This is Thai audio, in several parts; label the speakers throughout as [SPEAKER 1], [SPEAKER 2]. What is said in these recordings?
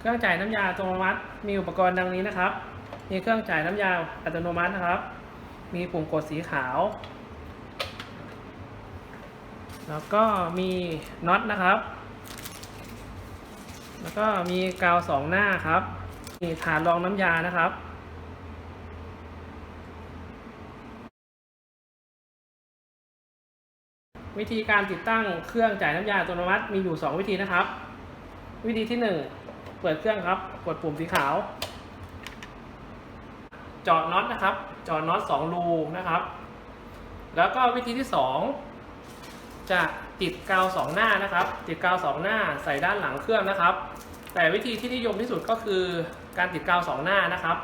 [SPEAKER 1] เครื่องจ่ายน้ำยาอัตโนมัติ มีอุปกรณ์ดังนี้นะครับ มีเครื่องจ่ายน้ำยาอัตโนมัตินะครับ มีปุ่มกดสีขาว แล้วก็มีน็อตนะครับ แล้วก็มีกาวสองหน้าครับ มีฐานรองน้ำยานะครับวิธีการติดตั้งเครื่องจ่ายน้ำยาอัตโนมัติมีอยู่ 2 วิธีนะครับ วิธีที่ 1 เปิดเครื่องครับ กดปุ่มสีขาวจาะน็อตนะครับจาะน็อต2รูนะครับ แล้วก็วิธีที่2จะติดกาวสองหน้านะครับ ติดกาวสองหน้าใส่ด้านหลังเครื่องนะครับ แต่วิธีที่นิยมที่สุดก็คือการติดกาวสองหน้านะครับ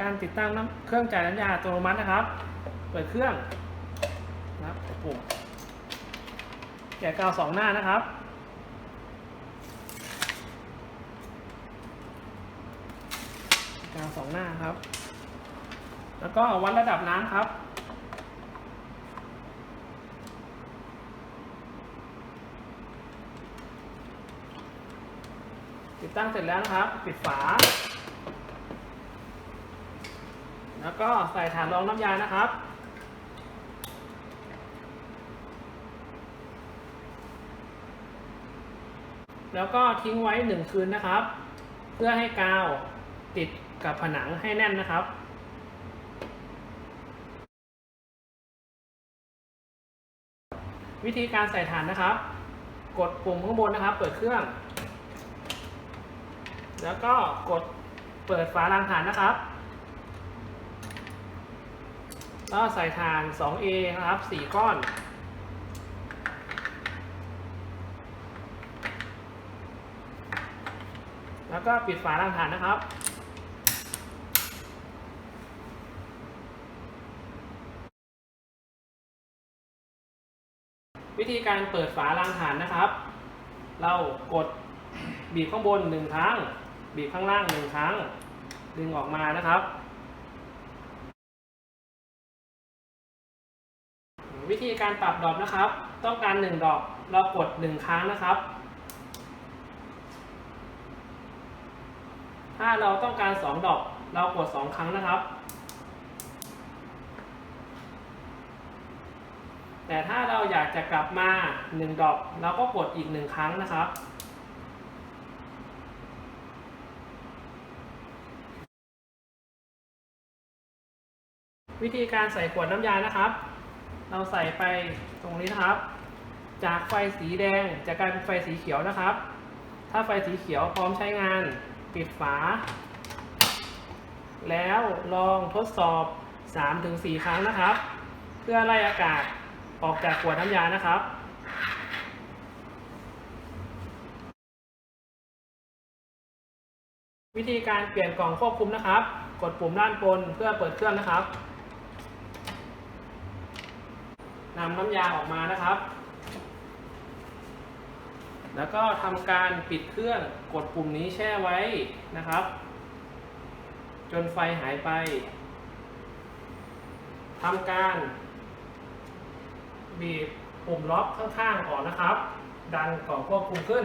[SPEAKER 1] การติดตั้งเครื่องจ่ายน้ำยาอัตโนมัตินะครับ เปิดเครื่อง นะครับปุ่มแกะกาวสองหน้านะครับ กาวสองหน้าครับ แล้วก็วัดระดับน้ำครับติดตั้งเสร็จแล้วนะครับ ปิดฝา แล้วก็ใส่ฐานรองน้ำยานะครับ แล้วก็ทิ้งไว้หนึ่งคืนนะครับ เพื่อให้กาวติดกับผนังให้แน่นนะครับวิธีการใส่ฐานนะครับ กดปุ่มข้างบนนะครับ เปิดเครื่อง แล้วก็กดเปิดฝารางฐานนะครับ แล้วใส่ฐาน 2A นะครับ 4 ก้อน แล้วก็ปิดฝารางฐานนะครับ วิธีการเปิดฝารางฐานนะครับ เรากดบีบข้างบนหนึ่งครั้ง บีบข้างล่างหนึ่งครั้ง ดึงออกมานะครับ วิธีการปรับดอกนะครับ ต้องการหนึ่งดอกเรากดหนึ่งครั้งนะครับ ถ้าเราต้องการสองดอก เรากดสองครั้งนะครับ แต่ถ้าเราอยากจะกลับมาหนึ่งดอก เราก็กดอีกหนึ่งครั้งนะครับวิธีการใส่ขวดน้ำยานะครับ เราใส่ไปตรงนี้นะครับ จากไฟสีแดงจะกลายเป็นไฟสีเขียวนะครับ ถ้าไฟสีเขียวพร้อมใช้งาน ปิดฝา แล้วลองทดสอบ 3-4 ครั้งนะครับ เพื่อไล่อากาศออกจากขวดน้ำยานะครับวิธีการเปลี่ยนกล่องควบคุมนะครับ กดปุ่มด้านบนเพื่อเปิดเครื่องนะครับนำน้ำยาออกมานะครับ แล้วก็ทำการปิดเครื่องกดปุ่มนี้แช่ไว้นะครับ จนไฟหายไปทำการ บีบปุ่มล็อกข้างๆออกนะครับ ดันกล่องควบคุมขึ้น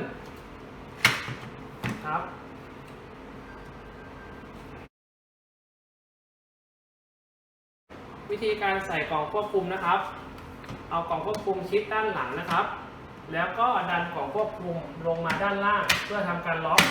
[SPEAKER 1] ครับวิธีการใส่กล่องควบคุมนะครับ เอากล่องควบคุมชิดด้านหลังนะครับ แล้วก็ดันของควบคุมลงมาด้านล่าง เพื่อทำการล็อก